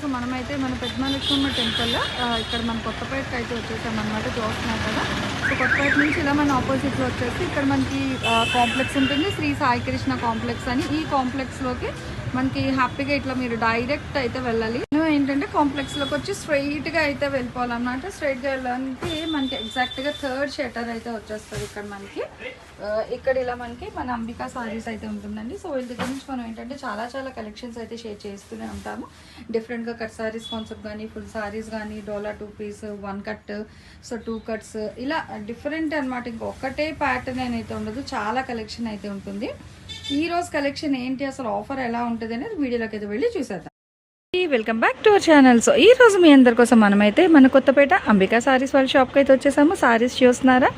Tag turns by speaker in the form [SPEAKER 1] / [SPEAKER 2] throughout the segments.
[SPEAKER 1] కోసం మనమైతే మన పెద్దమలక్ష్మమ్మ టెంపుల్ ఇక్కడ మన కొత్తపేటకి అయితే వచ్చేసాం అనమాట చూస్తున్నాం కదా సో కొత్తపేట నుంచి ఇలా మన ఆపోజిట్లో వచ్చేసి ఇక్కడ మనకి కాంప్లెక్స్ ఉంటుంది శ్రీ సాయి కృష్ణ కాంప్లెక్స్ అని. ఈ కాంప్లెక్స్లోకి మనకి హ్యాపీగా ఇట్లా మీరు డైరెక్ట్ అయితే వెళ్ళాలి. నువ్వు ఏంటంటే కాంప్లెక్స్లోకి వచ్చి స్ట్రైట్గా అయితే వెళ్ళిపోవాలన్నమాట. స్ట్రైట్గా వెళ్ళడానికి మనకి ఎగ్జాక్ట్గా థర్డ్ షెటర్ అయితే వచ్చేస్తుంది ఇక్కడ మనకి. ఇక్కడ ఇలా మనకి మన అంబికా సారీస్ అయితే ఉంటుందండి. సో వీళ్ళ దగ్గర నుంచి మనం ఏంటంటే చాలా చాలా కలెక్షన్స్ అయితే షేర్ చేస్తూనే ఉంటాము. డిఫరెంట్గా కట్ సారీస్ కాన్సెప్ట్ కానీ ఫుల్ సారీస్ కానీ డోలా two piece one cut so two cuts ఇలా డిఫరెంట్ అనమాట ఇంకొకటే ప్యాటర్న్ అయితే ఉండదు. చాలా కలెక్షన్ అయితే ఉంటుంది. ఈ రోజు కలెక్షన్ ఏంటి? అసలు ఆఫర్ ఎలా ఉంటుంది అనేది వీడియోలోకి అయితే వెళ్ళి చూసేద్దాం.
[SPEAKER 2] Welcome back to our channel. So ఈ రోజు మీ అందరి కోసం మనమైతే మన కొత్తపేట అంబికా సారీస్ వాళ్ళ షాప్కి అయితే వచ్చేసాము. సారీస్ చూస్తున్నారా?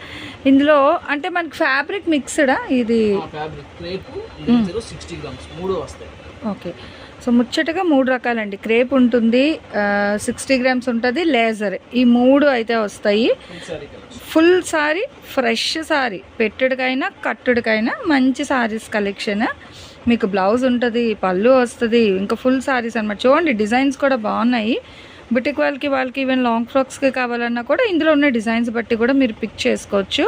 [SPEAKER 2] ఇందులో అంటే మనకి ఫ్యాబ్రిక్ మిక్స్డా ఇది ఓకే. సో ముచ్చటగా మూడు రకాలండి. క్రేప్ ఉంటుంది సిక్స్టీ గ్రామ్స్ ఉంటుంది లేజర్ ఈ మూడు అయితే వస్తాయి.
[SPEAKER 3] Full sari colours
[SPEAKER 2] full sari fresh sari పెట్టుడికైనా కట్టుడికైనా మంచి సారీస్ కలెక్షన్ మీకు బ్లౌజ్ ఉంటుంది పళ్ళు వస్తుంది ఇంకా ఫుల్ సారీస్ అనమాట చూడండి డిజైన్స్ కూడా బాగున్నాయి. బుటిక్ వాళ్ళకి వాళ్ళకి ఈవెన్ లాంగ్ ఫ్రాక్స్కి కావాలన్నా కూడా ఇందులో ఉన్న డిజైన్స్ బట్టి కూడా మీరు పిక్ చేసుకోవచ్చు.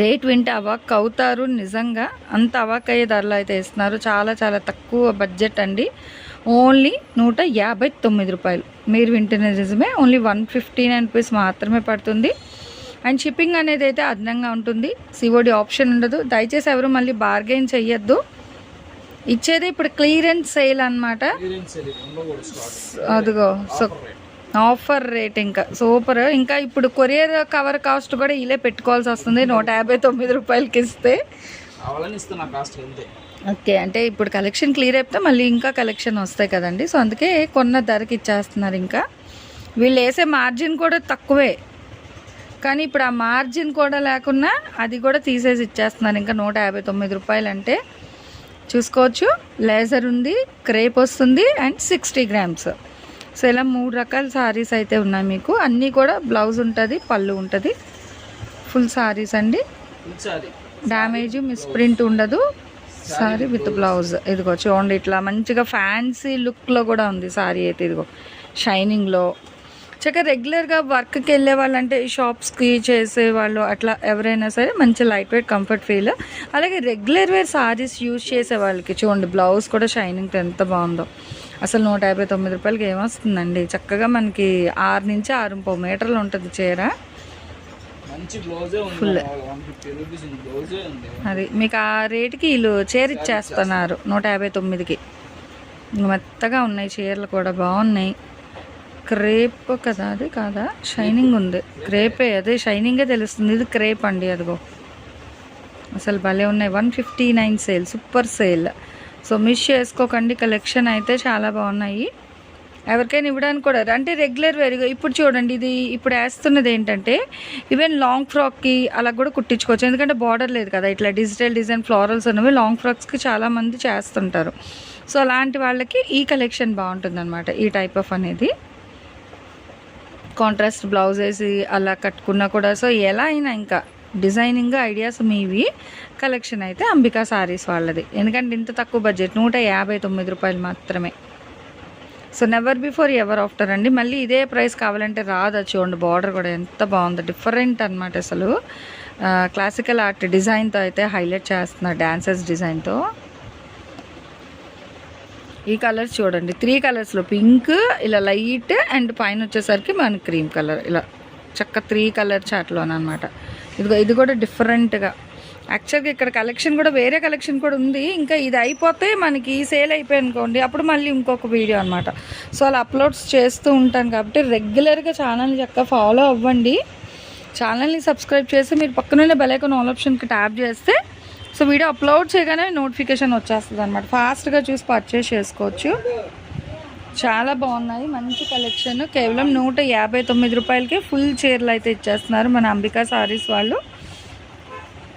[SPEAKER 2] రేట్ వింటే అవాక్ అవుతారు నిజంగా. అంత అవాక్ అయ్యే ధరలు అయితే ఇస్తున్నారు చాలా చాలా తక్కువ బడ్జెట్ అండి. ఓన్లీ నూట యాభై తొమ్మిది రూపాయలు. మీరు వింటున్న నిజమే only one fifty nine rupees మాత్రమే పడుతుంది. అండ్ షిప్పింగ్ అనేది అయితే అదనంగా ఉంటుంది. సిఓడి ఆప్షన్ ఉండదు. దయచేసి ఎవరు మళ్ళీ బార్గెన్ చెయ్యొద్దు. ఇచ్చేది ఇప్పుడు క్లియరెన్స్ సేల్
[SPEAKER 3] స్టార్ట్
[SPEAKER 2] అదిగో సో ఆఫర్ రేట్ ఇంకా. సూపర్ ఇంకా ఇప్పుడు కొరియర్ కవర్ కాస్ట్ కూడా ఇలే పెట్టుకోవాల్సి వస్తుంది. నూట యాభై తొమ్మిది రూపాయలకి ఇస్తే. ఓకే అంటే ఇప్పుడు కలెక్షన్ క్లియర్ అయిపోతే మళ్ళీ ఇంకా కలెక్షన్ వస్తాయి కదండి. సో అందుకే కొన్న ధరకి ఇచ్చేస్తున్నారు ఇంకా. వీళ్ళు వేసే మార్జిన్ కూడా తక్కువే. కానీ ఇప్పుడు ఆ మార్జిన్ కూడా లేకున్నా అది కూడా తీసేసి ఇచ్చేస్తున్నారు ఇంకా నూట యాభై తొమ్మిది రూపాయలు అంటే చూసుకోవచ్చు. లేజర్ ఉంది క్రేప్ వస్తుంది అండ్ సిక్స్టీ గ్రామ్స్. సో ఇలా మూడు రకాల సారీస్ అయితే ఉన్నాయి మీకు. అన్నీ కూడా బ్లౌజ్ ఉంటుంది పళ్ళు ఉంటుంది. ఫుల్ సారీస్ అండి. డ్యామేజ్ మిస్ప్రింట్ ఉండదు. Sari with blouse. ఇదిగో చూడండి ఇట్లా మంచిగా ఫ్యాన్సీ లుక్లో కూడా ఉంది సారీ అయితే. ఇదిగో షైనింగ్లో చక్కగా రెగ్యులర్గా వర్క్కి వెళ్ళే వాళ్ళంటే షాప్స్కి చేసే వాళ్ళు అట్లా ఎవరైనా సరే మంచి లైట్ వెయిట్ కంఫర్ట్ ఫీల్ అలాగే రెగ్యులర్ వేర్ సారీస్ యూజ్ చేసే వాళ్ళకి చూడండి బ్లౌజ్ కూడా షైనింగ్ ఎంత బాగుందో. అసలు నూట యాభై తొమ్మిది రూపాయలకి ఏమొస్తుందండి? చక్కగా మనకి ఆరు నుంచి ఆరు ముప్పై మీటర్లు ఉంటుంది చీర.
[SPEAKER 3] ఉంది
[SPEAKER 2] అది మీకు ఆ రేటుకి వీళ్ళు చీర ఇచ్చేస్తున్నారు నూట యాభై తొమ్మిదికి. మెత్తగా ఉన్నాయి చీరలు కూడా బాగున్నాయి. క్రేప్ కదా అది కాదా? షైనింగ్ ఉంది. క్రేపే అదే షైనింగే తెలుస్తుంది. ఇది క్రేప్ అండి అదిగో. అసలు భలే ఉన్నాయి. One fifty nine sale super sale so miss చేసుకోకండి. కలెక్షన్ అయితే చాలా బాగున్నాయి. ఎవరికైనా ఇవ్వడానికి కూడా అంటే రెగ్యులర్ వేరుగా ఇప్పుడు చూడండి ఇది ఇప్పుడు వేస్తున్నది ఏంటంటే ఈవెన్ లాంగ్ ఫ్రాక్కి అలా కూడా కుట్టించుకోవచ్చు. ఎందుకంటే బార్డర్ లేదు కదా. ఇట్లా డిజిటల్ డిజైన్ ఫ్లారల్స్ ఉన్నవి లాంగ్ ఫ్రాక్స్కి చాలామంది చేస్తుంటారు. సో అలాంటి వాళ్ళకి ఈ కలెక్షన్ బాగుంటుందనమాట ఈ టైప్ ఆఫ్ అనేది. కాంట్రాస్ట్ బ్లౌజ్ వేసి అలా కట్టుకున్నా కూడా. సో ఎలా అయినా ఇంకా డిజైనింగ్ ఐడియాస్ మీవి కలెక్షన్ అయితే అంబికా సారీస్ వాళ్ళది. ఎందుకంటే ఇంత తక్కువ బడ్జెట్ నూట యాభై తొమ్మిది రూపాయలు మాత్రమే. So never before ever after అండి. మళ్ళీ ఇదే ప్రైస్ కావాలంటే రాదు చూడండి బార్డర్ కూడా ఎంత బాగుంది. డిఫరెంట్ అనమాట అసలు. క్లాసికల్ ఆర్ట్ డిజైన్తో అయితే హైలైట్ చేస్తున్నారు డ్యాన్సర్స్ డిజైన్తో ఈ కలర్స్ చూడండి. త్రీ కలర్స్లో పింక్ ఇలా లైట్ అండ్ పైన వచ్చేసరికి మన క్రీమ్ కలర్ ఇలా చక్క త్రీ కలర్ చాట్లోన అనమాట ఇదిగో ఇది కూడా డిఫరెంట్గా యాక్చువల్గా ఇక్కడ కలెక్షన్ కూడా వేరే కలెక్షన్ కూడా ఉంది. ఇంకా ఇది అయిపోతే మనకి సేల్ అయిపోయి అనుకోండి అప్పుడు మళ్ళీ ఇంకొక వీడియో అనమాట సో అలా అప్లోడ్స్ చేస్తూ ఉంటాను కాబట్టి రెగ్యులర్గా ఛానల్ చక్కగా ఫాలో అవ్వండి. ఛానల్ని సబ్స్క్రైబ్ చేసి మీరు పక్కనున్న బెల్ ఐకాన్ ఆల్ ఆప్షన్కి ట్యాప్ చేస్తే సో వీడియో అప్లోడ్ చేయగానే నోటిఫికేషన్ వచ్చేస్తుంది అనమాట ఫాస్ట్గా చూసి పర్చేస్ చేసుకోవచ్చు. చాలా బాగున్నాయి. మంచి కలెక్షన్ కేవలం నూట యాభై తొమ్మిది రూపాయలకి ఫుల్ చీరలు అయితే ఇచ్చేస్తున్నారు మన అంబికా సారీస్ వాళ్ళు.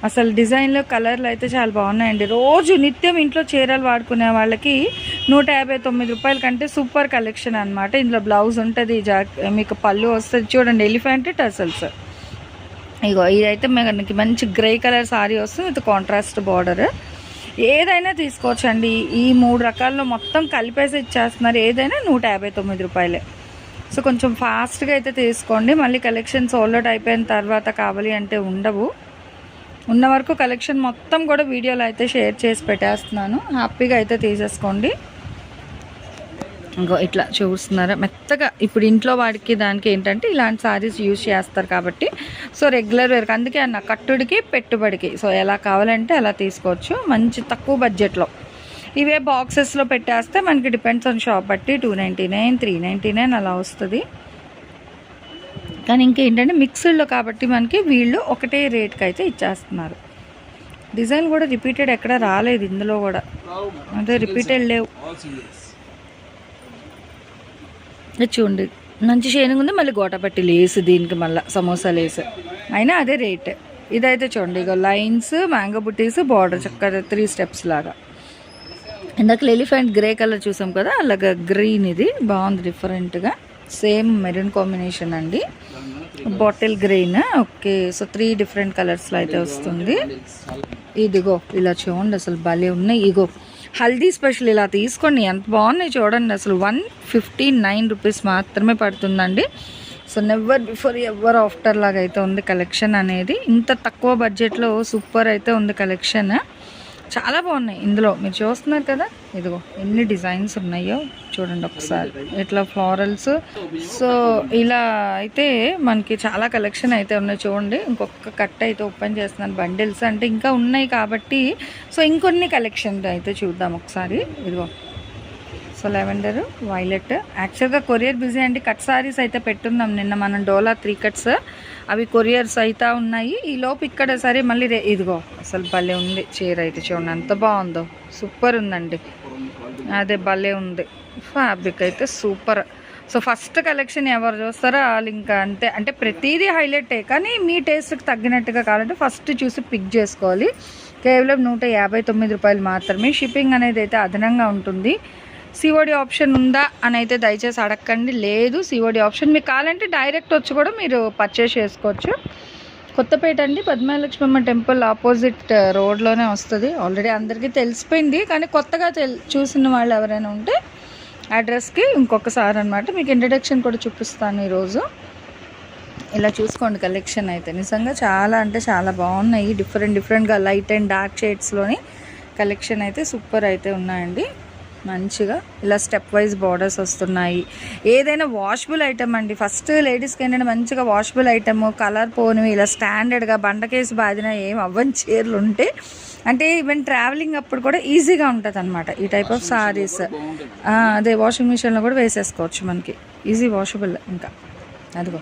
[SPEAKER 2] అసలు డిజైన్లు కలర్లు అయితే చాలా బాగున్నాయండి. రోజు నిత్యం ఇంట్లో చీరలు వాడుకునే వాళ్ళకి నూట యాభై తొమ్మిది రూపాయల కంటే సూపర్ కలెక్షన్ అనమాట ఇందులో బ్లౌజ్ ఉంటుంది జాక్ మీకు పళ్ళు వస్తుంది. చూడండి ఎలిఫెంట్ టసల్స్. ఇగో ఇదైతే మనకి మంచి గ్రే కలర్ సారీ వస్తుంది విత్ కాంట్రాస్ట్ బార్డర్ ఏదైనా తీసుకోవచ్చండి. ఈ మూడు రకాల్లో మొత్తం కలిపేసి ఇచ్చేస్తున్నారు. ఏదైనా నూట యాభై తొమ్మిది రూపాయలే. సో కొంచెం ఫాస్ట్గా అయితే తీసుకోండి. మళ్ళీ కలెక్షన్ సోల్డ్ అయిపోయిన తర్వాత కావాలి అంటే ఉండవు. ఉన్న వరకు కలెక్షన్ మొత్తం కూడా వీడియోలో అయితే షేర్ చేసి పెట్టేస్తున్నాను. హ్యాపీగా అయితే తీసేసుకోండి. ఇంకో ఇట్లా చూస్తున్నారా? మెత్తగా ఇప్పుడు ఇంట్లో వాడికి దానికి ఏంటంటే ఇలాంటి సారీస్ యూజ్ చేస్తారు కాబట్టి సో రెగ్యులర్ వేర్కి అందుకే అన్న కట్టుడికి పెట్టుబడికి. సో ఎలా కావాలంటే అలా తీసుకోవచ్చు. మంచి తక్కువ బడ్జెట్లో ఇవే బాక్సెస్లో పెట్టేస్తే మనకి డిపెండ్స్ ఆన్ షాప్ బట్టి two ninety nine three ninety nine అలా వస్తుంది. కానీ ఇంకేంటంటే మిక్స్డ్లో కాబట్టి మనకి వీళ్ళు ఒకటే రేట్కి అయితే ఇచ్చేస్తున్నారు. డిజైన్ కూడా రిపీటెడ్ ఎక్కడ రాలేదు ఇందులో కూడా. అదే రిపీటెడ్ లేవు. చూడండి. మంచి షైనింగ్ ఉంది మళ్ళీ గోటపట్టి లేసు దీనికి మళ్ళీ సమోసా లేసు. అయినా అదే రేట్. ఇదైతే చూడండి ఇక లైన్స్ మ్యాంగో బుట్టీస్ బార్డర్ చక్కగా త్రీ స్టెప్స్ లాగా. ఇందాక ఎలిఫెంట్ గ్రే కలర్ చూసాం కదా అలాగా గ్రీన్ ఇది. బాగుంది డిఫరెంట్గా సేమ్ మెరూన్ కాంబినేషన్ అండి. Bottle green okay so three different కలర్స్లో అయితే వస్తుంది. ఇదిగో ఇలా చూడండి అసలు భలే ఉన్నాయి. ఇగో హల్దీ స్పెషల్ ఇలా తీసుకోండి. ఎంత బాగున్నాయి చూడండి. అసలు వన్ ఫిఫ్టీ నైన్ రూపీస్ మాత్రమే పడుతుందండి. So never before ever after లాగా అయితే ఉంది కలెక్షన్ అనేది. ఇంత తక్కువ బడ్జెట్లో సూపర్ అయితే ఉంది కలెక్షన్ చాలా బాగున్నాయి. ఇందులో మీరు చూస్తున్నారు కదా? ఇదిగో ఎన్ని డిజైన్స్ ఉన్నాయో చూడండి ఒకసారి. ఇట్లా ఫ్లారల్స్. సో ఇలా అయితే మనకి చాలా కలెక్షన్ అయితే ఉన్నాయి చూడండి. ఇంకొక కట్ అయితే ఓపెన్ చేస్తున్నాను. బండిల్స్ అంటే ఇంకా ఉన్నాయి కాబట్టి సో ఇంకొన్ని కలెక్షన్ అయితే చూద్దాం ఒకసారి. ఇదిగో సో లెవెండర్ వైలెట్. యాక్చువల్గా కొరియర్ బిజీ అండి. కట్ సారీస్ అయితే పెట్టున్నాం. నిన్న మనం డోలా త్రీ కట్స్. అవి కొరియర్స్ అయితే ఉన్నాయి. ఈ లోపు ఇక్కడ సరే మళ్ళీ ఇదిగో అసలు భలే ఉంది చీర అయితే చూడండి. ఎంత బాగుందో. సూపర్ ఉందండి. అదే భలే ఉంది. ఫ్యాబ్రిక్ అయితే సూపర్. సో ఫస్ట్ కలెక్షన్ ఎవరు చూస్తారో వాళ్ళు ఇంకా అంతే. అంటే ప్రతిదీ హైలైటే. కానీ మీ టేస్ట్కి తగ్గినట్టుగా కావాలంటే ఫస్ట్ చూసి పిక్ చేసుకోవాలి. కేవలం నూట యాభై తొమ్మిది రూపాయలు మాత్రమే. షిప్పింగ్ అనేది అయితే అదనంగా ఉంటుంది. సిఓడి ఆప్షన్ ఉందా అని అయితే దయచేసి అడగండి లేదు సిఓడి ఆప్షన్ మీకు కావాలంటే డైరెక్ట్ వచ్చి కూడా మీరు పర్చేస్ చేసుకోవచ్చు. కొత్తపేట అండి పద్మలక్ష్మమ్మ టెంపుల్ ఆపోజిట్ uh, రోడ్లోనే వస్తుంది. ఆల్రెడీ అందరికీ తెలిసిపోయింది కానీ కొత్తగా తెల్ చూసిన వాళ్ళు ఎవరైనా ఉంటే అడ్రస్కి ఇంకొకసారి అనమాట మీకు ఇంట్రడక్షన్ కూడా చూపిస్తాను ఈరోజు. ఇలా చూసుకోండి కలెక్షన్ అయితే. నిజంగా చాలా అంటే చాలా బాగున్నాయి. డిఫరెంట్ డిఫరెంట్గా లైట్ అండ్ డార్క్ షేడ్స్లోని కలెక్షన్ అయితే సూపర్ అయితే ఉన్నాయండి. మంచిగా ఇలా స్టెప్ వైజ్ బార్డర్స్ వస్తున్నాయి. ఏదైనా వాషబుల్ ఐటమ్ అండి. ఫస్ట్ లేడీస్కి ఏంటంటే మంచిగా వాషబుల్ ఐటమ్ కలర్ పోనివి ఇలా స్టాండర్డ్గా బండకేసి బాదిన ఏం అవ్వని చీరలు ఉంటే అంటే ఈవెన్ ట్రావెలింగ్ అప్పుడు కూడా ఈజీగా ఉంటుంది అనమాట ఈ టైప్ ఆఫ్ సారీస్ అదే వాషింగ్ మిషన్లో కూడా వేసేసుకోవచ్చు మనకి. ఈజీ వాషబుల్ ఇంకా. అదిగో.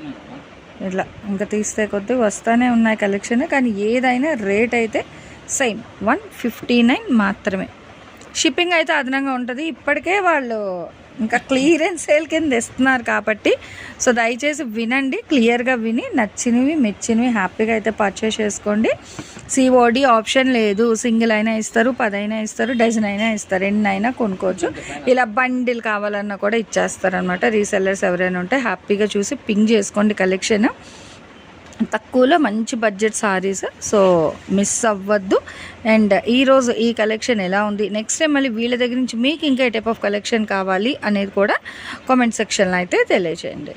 [SPEAKER 2] ఇట్లా ఇంకా తీస్తే కొద్దీ వస్తూనే ఉన్నాయి కలెక్షన్ కానీ ఏదైనా రేట్ అయితే సేమ్ వన్ ఫిఫ్టీ నైన్ మాత్రమే. షిప్పింగ్ అయితే అదనంగా ఉంటుంది. ఇప్పటికే వాళ్ళు ఇంకా క్లియరెన్స్ సేల్ కింద ఇస్తున్నారు కాబట్టి సో దయచేసి వినండి క్లియర్గా విని నచ్చినవి మెచ్చినవి హ్యాపీగా అయితే పర్చేస్ చేసుకోండి. సిఓడి ఆప్షన్ లేదు. సింగిల్ అయినా ఇస్తారు పదైనా ఇస్తారు డజన్ అయినా ఇస్తారు ఎన్ని అయినా కొనుక్కోవచ్చు. ఇలా బండిల్ కావాలన్నా కూడా ఇచ్చేస్తారు అనమాట రీసెల్లర్స్ ఎవరైనా ఉంటే హ్యాపీగా చూసి పింక్ చేసుకోండి కలెక్షన్ తక్కువలో మంచి బడ్జెట్ సారీస్ సో మిస్ అవ్వద్దు. అండ్ ఈరోజు ఈ కలెక్షన్ ఎలా ఉంది? నెక్స్ట్ టైం మళ్ళీ వీళ్ళ దగ్గర నుంచి మీకు ఇంకా ఏ టైప్ ఆఫ్ కలెక్షన్ కావాలి అనేది కూడా కామెంట్ సెక్షన్లో అయితే తెలియజేయండి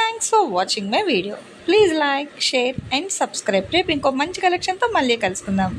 [SPEAKER 2] thanks for watching my video please like share and subscribe రేపు ఇంకో మంచి కలెక్షన్తో మళ్ళీ కలుసుకుందాం.